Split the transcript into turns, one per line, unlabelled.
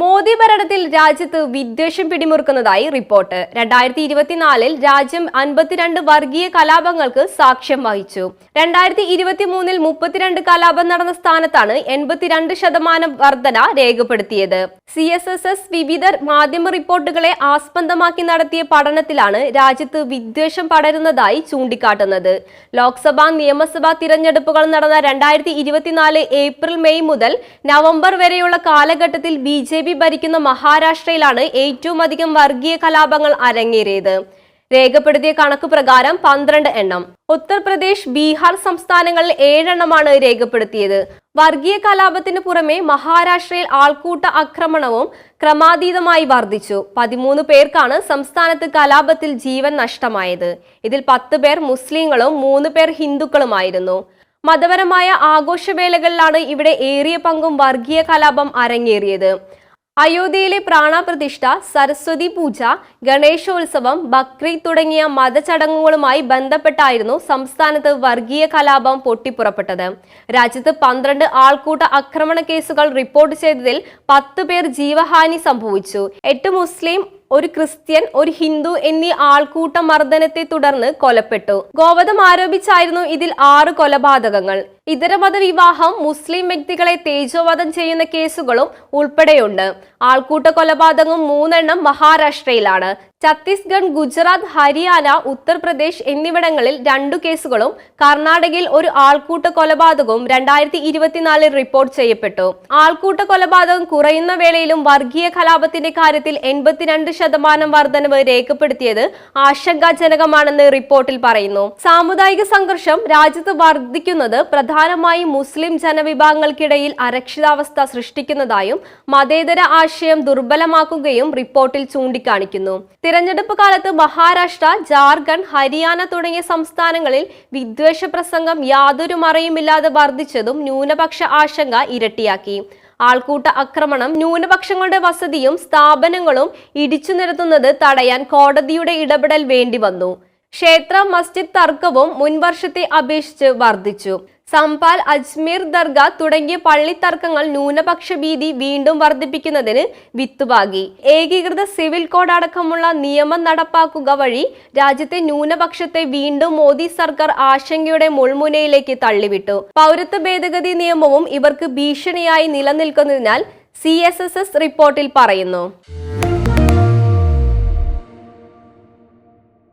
മോദി ഭരണത്തിൽ രാജ്യത്ത് വിദ്വേഷം പിടിമുറുക്കുന്നതായി റിപ്പോർട്ട്. രണ്ടായിരത്തി ഇരുപത്തിനാലിൽ രാജ്യം അൻപത്തിരണ്ട് വർഗീയ കലാപങ്ങൾക്ക് സാക്ഷ്യം വഹിച്ചു. രണ്ടായിരത്തി ഇരുപത്തി മൂന്നിൽ മുപ്പത്തിരണ്ട് കലാപം നടന്ന സ്ഥാനത്താണ് എൺപത്തിരണ്ട് ശതമാനം വർധന രേഖപ്പെടുത്തിയത്. സി എസ് എസ് എസ് വിവിധ മാധ്യമ റിപ്പോർട്ടുകളെ ആസ്പദമാക്കി നടത്തിയ പഠനത്തിലാണ് രാജ്യത്ത് വിദ്വേഷം പടരുന്നതായി ചൂണ്ടിക്കാട്ടുന്നത്. ലോക്സഭാ നിയമസഭാ തിരഞ്ഞെടുപ്പുകൾ നടന്ന രണ്ടായിരത്തി ഇരുപത്തിനാല് ഏപ്രിൽ മെയ് മുതൽ നവംബർ വരെയുള്ള കാലഘട്ടത്തിൽ ബി ജെ പി ഭരിക്കുന്ന മഹാരാഷ്ട്രയിലാണ് ഏറ്റവും അധികം വർഗീയ കലാപങ്ങൾ അരങ്ങേറിയത്. രേഖപ്പെടുത്തിയ കണക്ക് പ്രകാരം പന്ത്രണ്ട് എണ്ണം. ഉത്തർപ്രദേശ് ബീഹാർ സംസ്ഥാനങ്ങളിൽ ഏഴെണ്ണമാണ് രേഖപ്പെടുത്തിയത്. വർഗീയ കലാപത്തിന് പുറമെ മഹാരാഷ്ട്രയിൽ ആൾക്കൂട്ട ആക്രമണവും ക്രമാതീതമായി വർദ്ധിച്ചു. പതിമൂന്ന് പേർക്കാണ് സംസ്ഥാനത്ത് കലാപത്തിൽ ജീവൻ നഷ്ടമായത്. ഇതിൽ പത്ത് പേർ മുസ്ലിങ്ങളും മൂന്ന് പേർ ഹിന്ദുക്കളുമായിരുന്നു. മതപരമായ ആഘോഷവേളകളിലാണ് ഇവിടെ ഏറിയ പങ്കും വർഗീയ കലാപം അരങ്ങേറിയത്. അയോധ്യയിലെ പ്രാണപ്രതിഷ്ഠ സരസ്വതി പൂജ ഗണേശോത്സവം ബക്രീദ് തുടങ്ങിയ മതചടങ്ങുകളുമായി ബന്ധപ്പെട്ടായിരുന്നു സംസ്ഥാനത്ത് വർഗീയ കലാപം പൊട്ടിപ്പുറപ്പെട്ടത്. രാജ്യത്ത് പന്ത്രണ്ട് ആൾക്കൂട്ട ആക്രമണ കേസുകൾ റിപ്പോർട്ട് ചെയ്തതിൽ പത്ത് പേർ ജീവഹാനി സംഭവിച്ചു. എട്ട് മുസ്ലിം ഒരു ക്രിസ്ത്യൻ ഒരു ഹിന്ദു എന്നീ ആൾക്കൂട്ട മർദ്ദനത്തെ തുടർന്ന് കൊലപ്പെട്ടു. ഗോവധം ആരോപിച്ചായിരുന്നു ഇതിൽ ആറ് കൊലപാതകങ്ങൾ. ഇതര മതവിവാഹം മുസ്ലിം വ്യക്തികളെ തേജോവധം ചെയ്യുന്ന കേസുകളും ഉൾപ്പെടെയുണ്ട്. ആൾക്കൂട്ട കൊലപാതകം മൂന്നെണ്ണം മഹാരാഷ്ട്രയിലാണ്. ഛത്തീസ്ഗഡ് ഗുജറാത്ത് ഹരിയാന ഉത്തർപ്രദേശ് എന്നിവിടങ്ങളിൽ രണ്ടു കേസുകളും കർണാടകയിൽ ഒരു ആൾക്കൂട്ട കൊലപാതകവും രണ്ടായിരത്തി ഇരുപത്തിനാലിൽ റിപ്പോർട്ട് ചെയ്യപ്പെട്ടു. ആൾക്കൂട്ട കൊലപാതകം കുറയുന്ന വേളയിലും വർഗീയ കലാപത്തിന്റെ കാര്യത്തിൽ എൺപത്തിരണ്ട് ശതമാനം വർധനവ് രേഖപ്പെടുത്തിയത് ആശങ്കാജനകമാണെന്ന് റിപ്പോർട്ടിൽ പറയുന്നു. സാമുദായിക സംഘർഷം രാജ്യത്ത് വർദ്ധിക്കുന്നത് പ്രധാനമായും മുസ്ലിം ജനവിഭാഗങ്ങൾക്കിടയിൽ അരക്ഷിതാവസ്ഥ സൃഷ്ടിക്കുന്നതായും മതേതര ആശയം ദുർബലമാക്കുകയും റിപ്പോർട്ടിൽ ചൂണ്ടിക്കാണിക്കുന്നു. തിരഞ്ഞെടുപ്പ് കാലത്ത് മഹാരാഷ്ട്ര ജാർഖണ്ഡ് ഹരിയാന തുടങ്ങിയ സംസ്ഥാനങ്ങളിൽ വിദ്വേഷ പ്രസംഗം യാതൊരു മറയുമില്ലാതെ വർദ്ധിച്ചതും ന്യൂനപക്ഷ ആശങ്ക ഇരട്ടിയാക്കി. ആൾക്കൂട്ട ആക്രമണം ന്യൂനപക്ഷങ്ങളുടെ വസതിയും സ്ഥാപനങ്ങളും ഇടിച്ചു നിരത്തുന്നത് തടയാൻ കോടതിയുടെ ഇടപെടൽ വേണ്ടി വന്നു ക്ഷേത്ര മസ്ജിദ് തർക്കവും മുൻവർഷത്തെ അപേക്ഷിച്ച് വർദ്ധിച്ചു. സംപാൽ അജ്മീർ ദർഗ തുടങ്ങിയ പള്ളി തർക്കങ്ങൾ ന്യൂനപക്ഷ ഭീതി വീണ്ടും വർദ്ധിപ്പിക്കുന്നതിന് വിത്തുപാകി ഏകീകൃത സിവിൽ കോഡ് അടക്കമുള്ള നിയമം നടപ്പാക്കുക വഴി രാജ്യത്തെ ന്യൂനപക്ഷത്തെ വീണ്ടും മോദി സർക്കാർ ആശങ്കയുടെ മുൾമുനയിലേക്ക് തള്ളിവിട്ടു. പൗരത്വ ഭേദഗതി നിയമവും ഇവർക്ക് ഭീഷണിയായി നിലനിൽക്കുന്നതിനാൽ സി റിപ്പോർട്ടിൽ പറയുന്നു.